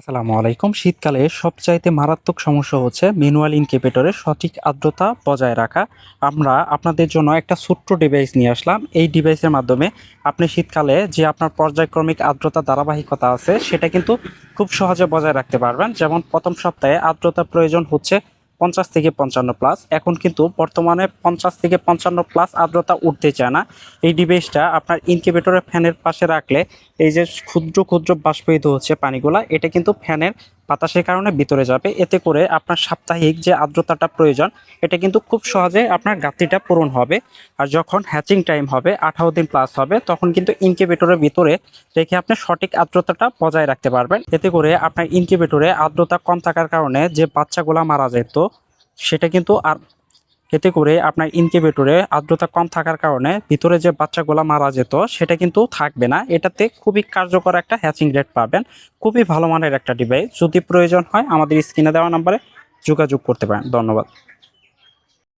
আসসালামু আলাইকুম। শীতকালে সবচাইতে মারাত্মক সমস্যা হচ্ছে ম্যানুয়াল ইনকিউবেটরের সঠিক আর্দ্রতা বজায় রাখা। আমরা আপনাদের জন্য একটা ছোট্ট ডিভাইস নিয়ে আসলাম। এই ডিভাইসের মাধ্যমে আপনি শীতকালে যে আপনার পর্যায়ক্রমিক আর্দ্রতা ধারাবাহিকতা আছে, সেটা কিন্তু খুব সহজে বজায় রাখতে পারবেন। যেমন প্রথম সপ্তাহে আর্দ্রতা প্রয়োজন হচ্ছে পঞ্চাশ থেকে পঞ্চান্ন প্লাস এখন কিন্তু বর্তমানে পঞ্চাশ থেকে পঞ্চান্ন প্লাস আর্দ্রতা উঠতে চায় না। এই ডিভাইসটা আপনার ইনকিউবেটরের ফ্যানের পাশে রাখলে এই যে ক্ষুদ্র ক্ষুদ্র বাষ্পীভূত হচ্ছে পানিগুলা, এটা কিন্তু ফ্যানের বাতাসের কারণে ভিতরে যাবে। এতে করে আপনার সাপ্তাহিক যে আর্দ্রতাটা প্রয়োজন, এটা কিন্তু খুব সহজে আপনার ঘাটতিটা পূরণ হবে। আর যখন হ্যাচিং টাইম হবে, আঠারো দিন প্লাস হবে, তখন কিন্তু ইনকিউবেটরের ভিতরে রেখে আপনি সঠিক আর্দ্রতাটা বজায় রাখতে পারবেন। এতে করে আপনার ইনকিউবেটরে আর্দ্রতা কম থাকার কারণে যে বাচ্চাগুলো মারা যেত, সেটা কিন্তু আর এতে করে আপনার ইনকিউবেটরে আর্দ্রতা কম থাকার কারণে ভিতরে যে বাচ্চাগুলো মারা যেত, সেটা কিন্তু থাকবে না। এটাতে খুবই কার্যকর একটা হ্যাচিং রেট পাবেন। খুবই ভালো মানের একটা ডিভাইস যদি প্রয়োজন হয়, আমাদের স্ক্রিনে দেওয়া নাম্বারে যোগাযোগ করতে পারেন। ধন্যবাদ।